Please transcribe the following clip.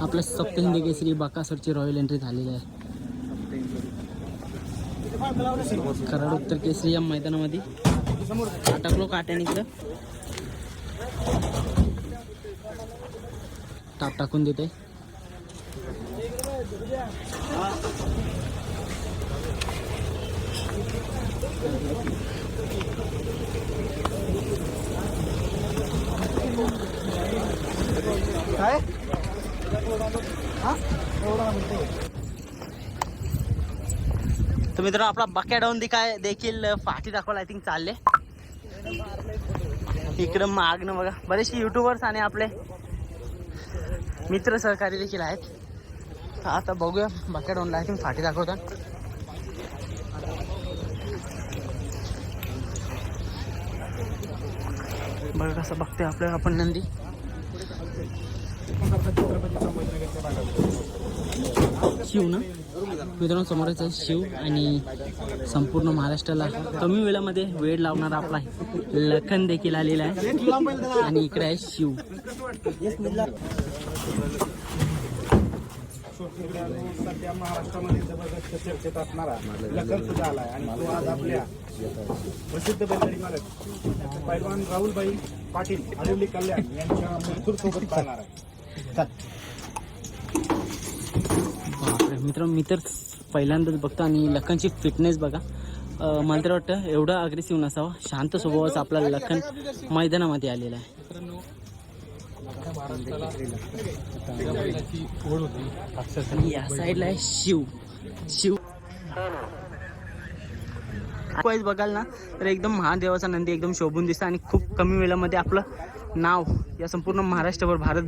आपल्या सप्तहिंदी केसरी बाकासरची royal entry झालेली आहे. कराड उत्तर केसरी या मैदानामध्ये टाकलो काट्याने इकडं टाप टाकून देते. काय? हा? तर मित्रांनो आपला बक्या डाऊन काय देखील फाटी दाखवायला आय थिंक चालले. इकडं मागणं बघा. बरेचसे युट्यूबर्स आणि आपले मित्र सहकारी देखील आहेत. आता बघूया. बकेट डाऊनला आय थिंक फाटी दाखवतात. बघा कसं बघते आपल्याला आपण नंदी. शिव ना? मित्रांनो समोरच आहे शिव आणि संपूर्ण महाराष्ट्राला. कमी वेळामध्ये वेळ लावणारा आपला लखन देखील आलेला आहे. आणि इकडे आहे शिव. सध्या महाराष्ट्रामध्ये जबरदस्त चर्चेत असणारा लखन सुद्धा आला आणि तो आज आपल्या प्रसिद्ध बैलगाडी मालक पैलवान राहुलबाई पाटील हरिवली कल्याण यांच्या मजूर सोबत पाहणार आहे. मित्र मित्रांनो मी तर पहिल्यांदाच बघतो आणि लखनची फिटनेस बघा. मला तर वाटतं एवढा अग्रेसिव्ह नसावा. शांत स्वभावाचा आपला लखन मैदानामध्ये आलेला आहे. या साईडला आहे शिव. शिव. वाईज बघाल ना तर एकदम महादेवाचा नंदी एकदम शोभून दिसतं आणि खूप कमी वेळामध्ये आपलं नाव या संपूर्ण महाराष्ट्रभर भारत